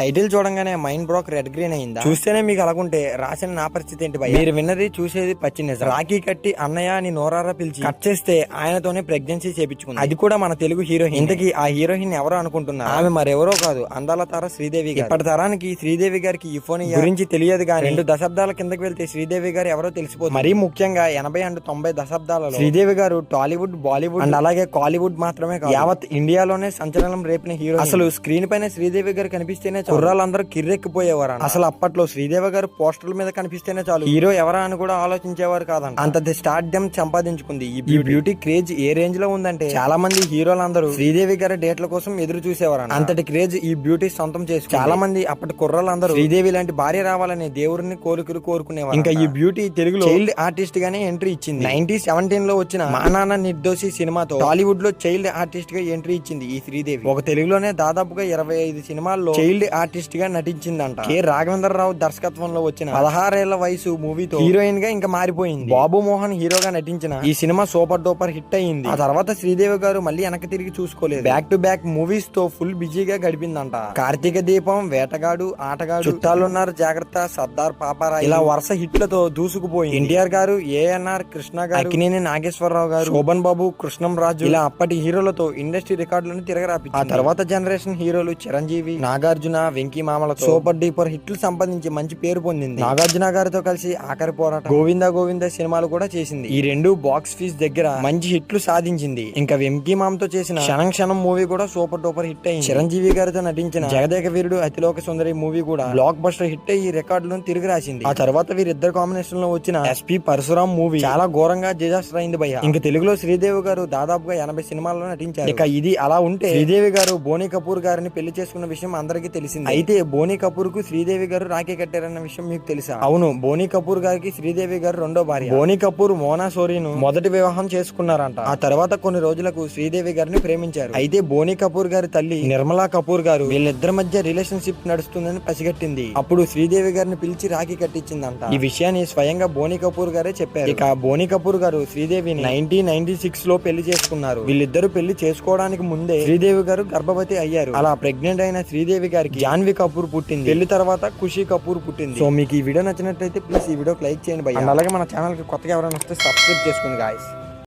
Title చూడంగానే mind broke red green అయిందా? చూస్తేనే మీకు అలాగుంటే రాసిన నా పరిస్థితి ఏంటి భయ్యా? మీరు విన్నది చూసేది పచ్చి నిజం. రాఖీ కట్టి అన్నయ్య అని నోరారా పిలిచి కట్ చేస్తే ఆయనతోనే ప్రెగ్నెన్సీ చేపించుకుంది. అది కూడా మన తెలుగు హీరోయిన్. ఇంతకీ ఆ హీరోయిన్ ఎవరు అనుకుంటున్నారు? ఆమె మరెవరో కాదు అందాల తార శ్రీదేవి గారు. ఇప్పటి తరానికి శ్రీదేవి గారికి ఈ ఫోన్ గురించి తెలియదు కానీ రెండు దశాబ్దాల కిందకి వెళ్తే శ్రీదేవి గారు ఎవరో తెలిసిపోతుంది. మరీ ముఖ్యంగా ఎనభై అండ్ తొంభై దశాబ్దాలలో శ్రీదేవి గారు టాలీవుడ్ బాలీవుడ్ అండ్ అలాగే కాలీవుడ్ మాత్రమే కాదు. యావత్ ఇండియాలోనే సంచలనం రేపిన హీరో అసలు స్క్రీన్ పైన శ్రీదేవి గారు కనిపిస్తేనే. కుర్రాళ్ళందరూ కిర్రెక్కిపోయేవారు అసలు అప్పట్లో శ్రీదేవి గారు పోస్టర్ల మీద కనిపిస్తేనే చాలు. హీరో ఎవరా అని కూడా ఆలోచించేవారు కాదంట. అంత స్టార్డమ్ సంపాదించుకుంది ఈ బ్యూటీ క్రేజ్ ఏ రేంజ్లో ఉందంటే చాలా మంది హీరోలందరూ శ్రీదేవి గారి డేట్ల కోసం ఎదురు చూసేవారు అంతటి క్రేజ్ ఈ బ్యూటీ సొంతం చేసి చాలా మంది అప్పటి కుర్రాళ్ళందరూ శ్రీదేవి లాంటి భార్య రావాలని దేవుడిని కోరికలు కోరుకునేవారు ఇంకా ఈ బ్యూటీ తెలుగులో చైల్డ్ ఆర్టిస్ట్ గానే ఎంట్రీ ఇచ్చింది. నైన్టీ సెవెంటీన్లో వచ్చిన మా నాన్న నిర్దోషి సినిమాతో టాలీవుడ్లో చైల్డ్ ఆర్టిస్ట్గా ఎంట్రీ ఇచ్చింది ఈ శ్రీదేవి. ఒక తెలుగులోనే దాదాపుగా ఇరవై ఐదు సినిమాల్లో చైల్డ్ ఆర్టిస్ట్గా నటించిందంట. కె. రాఘవేంద్ర రావు దర్శకత్వంలో వచ్చిన పదహారేళ్ళ వయసు మూవీతో హీరోయిన్గా ఇంకా మారిపోయింది. బాబు మోహన్ హీరోగా నటించిన ఈ సినిమా సూపర్ డూపర్ హిట్ అయింది. ఆ తర్వాత శ్రీదేవి గారు మళ్ళీ వెనక్కి తిరిగి చూసుకోలేదు. బ్యాక్ టు బ్యాక్ మూవీస్తో ఫుల్ బిజీగా గడిపిందంట. కార్తీక దీపం వేటగాడు ఆటగాడు చుట్టాలున్నారు జాగ్రత్త సర్దార్ పాపారాయ్. ఇలా వరుస హిట్లతో దూసుకుపోయి ఎన్టీఆర్ గారు ఏఎన్ఆర్ కృష్ణ గారు అక్కినేని నాగేశ్వరరావు గారు శోభన్ బాబు కృష్ణం రాజు ఇలా అప్పటి హీరోలతో ఇండస్ట్రీ రికార్డులను తిరగరాపి ఆ తర్వాత జనరేషన్ హీరోలు చిరంజీవి నాగార్జున వెంకీ మామలతో సూపర్ డీపర్ హిట్లు సంపాదించి మంచి పేరు పొందింది. నాగార్జున గారితో కలిసి ఆఖరి పోరాటం గోవింద గోవింద సినిమాలు కూడా చేసింది. ఈ రెండు బాక్స్ ఫీస్ దగ్గర మంచి హిట్లు సాధించింది. ఇంకా వెంకీ మామతో చేసిన క్షణం క్షణం మూవీ కూడా సూపర్ డూపర్ హిట్ అయింది. చిరంజీవి గారితో నటించిన జగదేక వీరుడు అతిలోక సుందరి మూవీ కూడా బ్లాక్ బస్టర్ హిట్ అయ్యి రికార్డులను తిరిగి రాసింది. ఆ తర్వాత వీరిద్దరు కాంబినేషన్లో వచ్చిన ఎస్పీ పరశురాం మూవీ చాలా ఘోరంగా డిజాస్టర్ అయింది భయ్య. ఇంకా తెలుగులో శ్రీదేవి గారు దాదాపుగా ఎనభై సినిమాల్లో నటించారు. ఇక ఇది అలా ఉంటే శ్రీదేవి గారు బోని కపూర్ గారిని పెళ్ళి చేసుకున్న విషయం అందరికీ తెలిసింది. అయితే బోని కపూర్కు శ్రీదేవి గారు రాఖీ కట్టారన్న విషయం మీకు తెలుసా? అవును బోని కపూర్ గారికి శ్రీదేవి గారు రెండో భార్య. బోని కపూర్ మోనా సోరీను మొదటి వివాహం చేసుకున్నారంట. ఆ తర్వాత కొన్ని రోజులకు శ్రీదేవి గారిని ప్రేమించారు. అయితే బోని కపూర్ గారి తల్లి నిర్మలా కపూర్ గారు వీళ్ళిద్దరి మధ్య రిలేషన్షిప్ నడుస్తుందని పసిగట్టింది. అప్పుడు శ్రీదేవి గారిని పిలిచి రాఖీ కట్టించిందంట. ఈ విషయాన్ని స్వయంగా బోని కపూర్ గారే చెప్పారు. ఇక బోని కపూర్ గారు శ్రీదేవిని నైన్టీన్ నైన్టీ సిక్స్లో పెళ్ళి చేసుకున్నారు. వీళ్ళిద్దరు పెళ్ళి చేసుకోవడానికి ముందే శ్రీదేవి గారు గర్భవతి అయ్యారు. అలా ప్రెగ్నెంట్ అయిన శ్రీదేవి గారికి జాన్వి కపూర్ పుట్టింది. పెళ్ళి తర్వాత ఖుషి కపూర్ పుట్టింది. సో మీకు ఈ వీడియో నచ్చినట్లయితే ప్లీజ్ ఈ వీడియోకి లైక్ చేయండి And అలాగే మన ఛానల్కి కొత్తగా ఎవరైనా వస్తే సబ్స్క్రైబ్ చేసుకోండి గాయస్